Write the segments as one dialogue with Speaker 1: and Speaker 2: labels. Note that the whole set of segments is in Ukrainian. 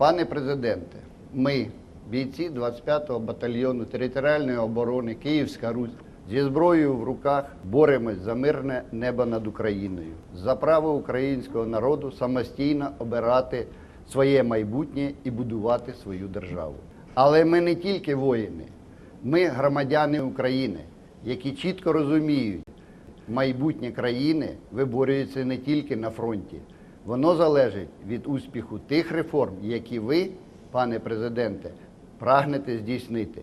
Speaker 1: Пане президенте, ми, бійці 25-го батальйону територіальної оборони Київська Русь, зі зброєю в руках боремось за мирне небо над Україною, за право українського народу самостійно обирати своє майбутнє і будувати свою державу. Але ми не тільки воїни, ми громадяни України, які чітко розуміють, майбутнє країни виборюється не тільки на фронті. Воно залежить від успіху тих реформ, які ви, пане президенте, прагнете здійснити.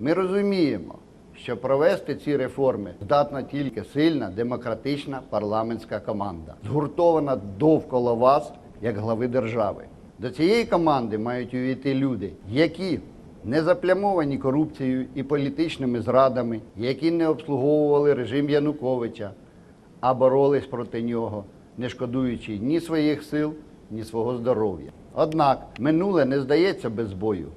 Speaker 1: Ми розуміємо, що провести ці реформи здатна тільки сильна демократична парламентська команда, згуртована довкола вас як глави держави. До цієї команди мають увійти люди, які не заплямовані корупцією і політичними зрадами, які не обслуговували режим Януковича, а боролись проти нього, не шкодуючи ні своїх сил, ні свого здоров'я. Однак минуле не здається без бою.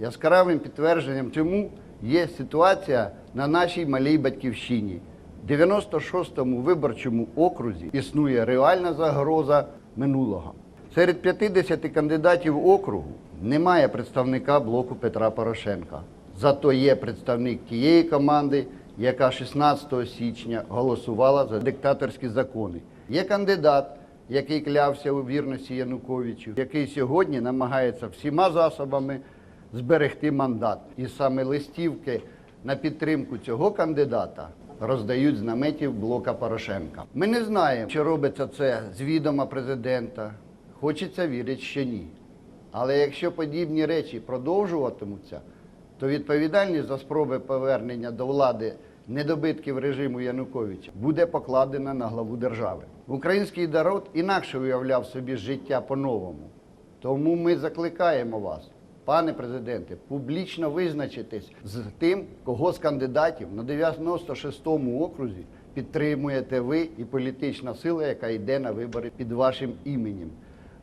Speaker 1: Яскравим підтвердженням цьому є ситуація на нашій малій батьківщині. В 96-му виборчому окрузі існує реальна загроза минулого. Серед 50 кандидатів округу немає представника блоку Петра Порошенка. Зато є представник тієї команди, яка 16 січня голосувала за диктаторські закони. Є кандидат, який клявся у вірності Януковичу, який сьогодні намагається всіма засобами зберегти мандат. І саме листівки на підтримку цього кандидата роздають з наметів блока Порошенка. Ми не знаємо, чи робиться це з відома президента. Хочеться вірити, що ні. Але якщо подібні речі продовжуватимуться, то відповідальність за спроби повернення до влади недобитків режиму Януковича буде покладена на главу держави. Український народ інакше уявляв собі життя по-новому. Тому ми закликаємо вас, пане президенте, публічно визначитись з тим, кого з кандидатів на 96-му окрузі підтримуєте ви і політична сила, яка йде на вибори під вашим іменем.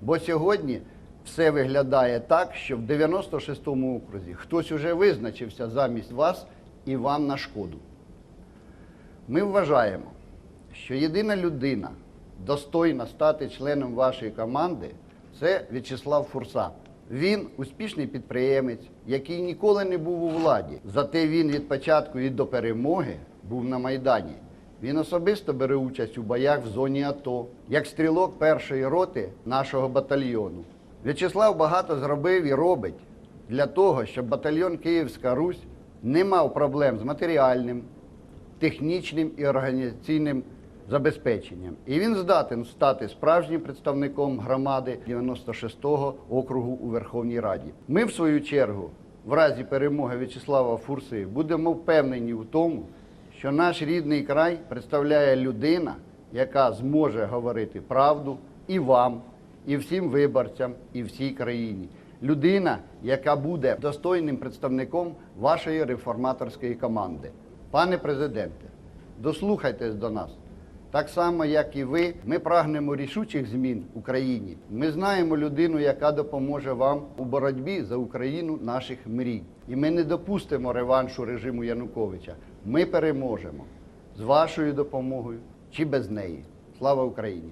Speaker 1: Бо сьогодні все виглядає так, що в 96-му окрузі хтось уже визначився замість вас і вам на шкоду. Ми вважаємо, що єдина людина, достойна стати членом вашої команди, це В'ячеслав Фурса. Він успішний підприємець, який ніколи не був у владі. Зате він від початку і до перемоги був на Майдані. Він особисто бере участь у боях в зоні АТО, як стрілок першої роти нашого батальйону. В'ячеслав багато зробив і робить для того, щоб батальйон Київська Русь не мав проблем з матеріальним, технічним і організаційним забезпеченням. І він здатен стати справжнім представником громади 96-го округу у Верховній Раді. Ми, в свою чергу, в разі перемоги В'ячеслава Фурси, будемо впевнені в тому, що наш рідний край представляє людина, яка зможе говорити правду і вам, і всім виборцям, і всій країні. Людина, яка буде достойним представником вашої реформаторської команди. Пане президенте, дослухайтесь до нас. Так само, як і ви, ми прагнемо рішучих змін в Україні. Ми знаємо людину, яка допоможе вам у боротьбі за Україну наших мрій. І ми не допустимо реваншу режиму Януковича. Ми переможемо з вашою допомогою чи без неї. Слава Україні!